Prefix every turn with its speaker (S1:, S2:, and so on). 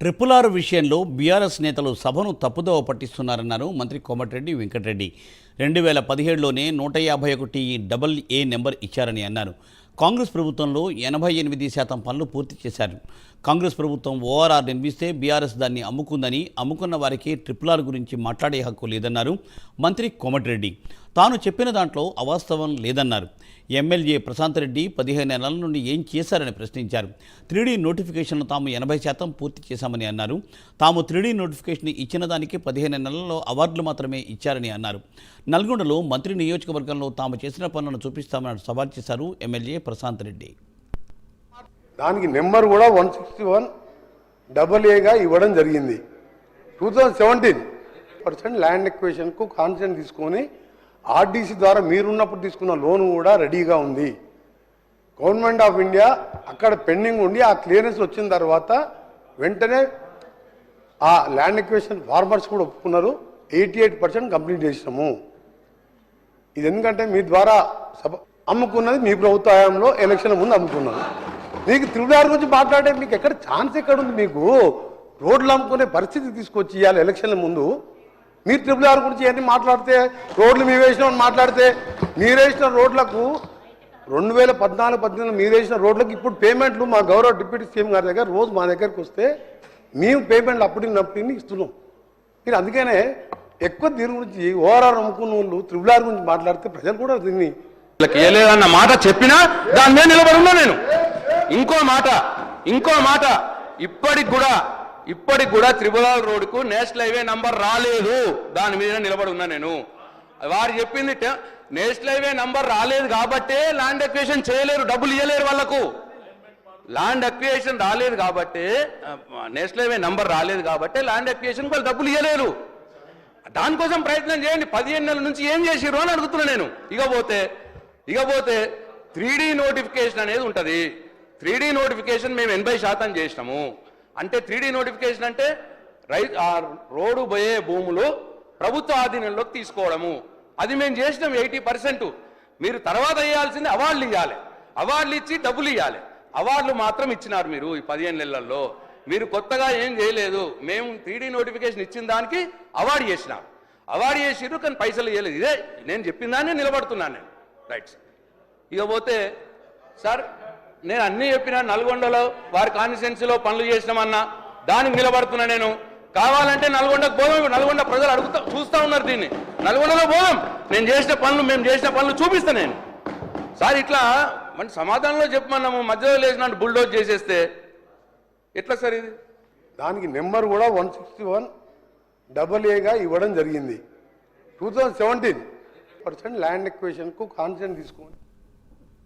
S1: Triple R విషయంలో BRS నేతలు సభను తప్పుదోవ పట్టిస్తున్నారన్నారు మంత్రి కోమటిరెడ్డి వెంకటరెడ్డి. రెండు వేల పదిహేడులోనే నూట యాభై ఒకటి డబల్ ఏ నెంబర్ ఇచ్చారని అన్నారు. కాంగ్రెస్ ప్రభుత్వంలో ఎనభై ఎనిమిది శాతం పనులు పూర్తి చేశారు. కాంగ్రెస్ ప్రభుత్వం ఓఆర్ఆర్ నిర్మిస్తే బీఆర్ఎస్ దాన్ని అమ్ముకుందని అమ్ముకున్న వారికి ట్రిపుల్ ఆర్ గురించి మాట్లాడే హక్కు లేదన్నారు మంత్రి కోమటిరెడ్డి. తాను చెప్పిన దాంట్లో అవాస్తవం లేదన్నారు. ఎమ్మెల్యే ప్రశాంత్ రెడ్డి పదిహేను నెలల నుండి ఏం చేశారని ప్రశ్నించారు. త్రీడీ నోటిఫికేషన్ తాము ఎనభై శాతం పూర్తి చేశామని అన్నారు. తాము త్రీడీ నోటిఫికేషన్ ఇచ్చిన దానికి పదిహేను నెలల్లో అవార్డులు మాత్రమే ఇచ్చారని అన్నారు. నల్గొండలో మంత్రి నియోజకవర్గంలో తాము చేసిన పనులను చూపిస్తామని సవాల్ చేశారు ఎమ్మెల్యే ప్రశాంత్ రెడ్డి.
S2: దానికి నెంబర్ కూడా వన్ సిక్స్టీ వన్ డబల్ ఏగా ఇవ్వడం జరిగింది. Two thousand seventeen percent land ఎక్వేషన్కు consent తీసుకొని ఆర్డీసీ ద్వారా మీరున్నప్పుడు తీసుకున్న లోన్ కూడా రెడీగా ఉంది. గవర్నమెంట్ ఆఫ్ ఇండియా అక్కడ పెండింగ్ ఉండి ఆ క్లియరెన్స్ వచ్చిన తర్వాత వెంటనే ఆ ల్యాండ్ ఎక్వేషన్ ఫార్మర్స్ కూడా ఒప్పుకున్నారు. ఎయిటీ ఎయిట్ పర్సెంట్ కంప్లీట్ చేసినాము. ఇది ఎందుకంటే మీ ద్వారా సభ అమ్ముకున్నది మీ ప్రభుత్వంలో ఎలక్షన్ ముందు అమ్ముకున్నారు మీకు త్రిపులార్ గురించి మాట్లాడే మీకు ఎక్కడ ఛాన్స్ ఎక్కడ ఉంది మీకు? రోడ్లు అమ్ముకునే పరిస్థితి తీసుకొచ్చి ఇవ్వాలి ఎలక్షన్ల ముందు. మీరు ట్రిపుల్ ఆర్ గురించి ఏంటి మాట్లాడితే? రోడ్లు మీ వేసిన మాట్లాడితే మీరేసిన రోడ్లకు రెండు వేల పద్నాలుగు పద్దెనిమిది మీరు వేసిన రోడ్లకు ఇప్పుడు పేమెంట్లు మా గౌరవ డిప్యూటీ సీఎం గారి దగ్గర రోజు మా దగ్గరికి వస్తే మేము పేమెంట్లు అప్పటికి నప్పటిని ఇస్తున్నాం. మీరు అందుకనే ఎక్కువ దీని గురించి ఓఆర్ఆర్ అమ్ముకున్న వాళ్ళు త్రిపుల్ ఆర్ గురించి మాట్లాడితే ప్రజలు కూడా దీన్ని
S3: వీళ్ళకి మాట చెప్పినా దాని మీద నిలబడున్నా నేను. ఇంకో మాట ఇంకో మాట. ఇప్పటికి కూడా ఇప్పటికి కూడా త్రిపురాల రోడ్డుకు నేషనల్ హైవే నంబర్ రాలేదు. దాని మీద నిలబడి ఉన్నా నేను. వారు చెప్పింది నేషనల్ హైవే నంబర్ రాలేదు కాబట్టే ల్యాండ్ ఎక్వేషన్ చేయలేరు డబ్బులు ఇవ్వలేరు వాళ్ళకు. ల్యాండ్ అక్వియేషన్ రాలేదు కాబట్టి నేషనల్ హైవే నంబర్ రాలేదు కాబట్టి ల్యాండ్ అక్వియేషన్ వాళ్ళు డబ్బులు ఇవ్వలేరు దానికోసం ప్రయత్నం చేయండి. పదిహేను నెలల నుంచి ఏం చేసిర్రు అని అడుగుతున్నా నేను. ఇకపోతే ఇకపోతే త్రీ నోటిఫికేషన్ అనేది ఉంటుంది. త్రీ నోటిఫికేషన్ మేము ఎనభై శాతం చేసినాము. అంటే త్రీ నోటిఫికేషన్ అంటే రై ఆ రోడ్డు పోయే భూములు ప్రభుత్వ ఆధీనంలోకి తీసుకోవడము. అది మేము చేసినాం ఎయిటీ పర్సెంట్. మీరు తర్వాత ఇవ్వాల్సింది అవార్డులు ఇవ్వాలి అవార్డులు ఇచ్చి డబ్బులు ఇవ్వాలి అవార్డులు మాత్రం ఇచ్చినారు మీరు ఈ పదిహేను నెలల్లో. మీరు కొత్తగా ఏం చేయలేదు. మేము త్రీ నోటిఫికేషన్ ఇచ్చిన దానికి అవార్డు చేసినాం. అవార్డు చేసిర్రు కానీ పైసలు ఇవ్వలేదు ఇదే నేను చెప్పిన దాన్ని నిలబడుతున్నాను నేను. రైట్ సార్ సార్ నేను అన్నీ చెప్పిన నల్గొండలో వారి కాన్స్టిట్యున్సీలో పనులు చేసినామన్నా దానికి నిలబడుతున్నా నేను. కావాలంటే నల్గొండకు పోదాం నల్గొండ ప్రజలు అడుగుతా చూస్తూ ఉన్నారు దీన్ని. నల్గొండలో పోదాం. నేను చేసిన పనులు మేము చేసిన పనులు చూపిస్తా నేను. సార్ ఇట్లా మన సమాధానంలో చెప్పమన్నాము మధ్యలో లేచినట్టు బుల్డోజ్ చేసేస్తే. ఎట్లా సార్ ఇది?
S2: దానికి నెంబర్ కూడా వన్ సిక్స్టీ వన్ డబల్ ఏగా ఇవ్వడం జరిగింది. Two thousand seventeen. Percent land ఎక్వేషన్కు consent తీసుకొని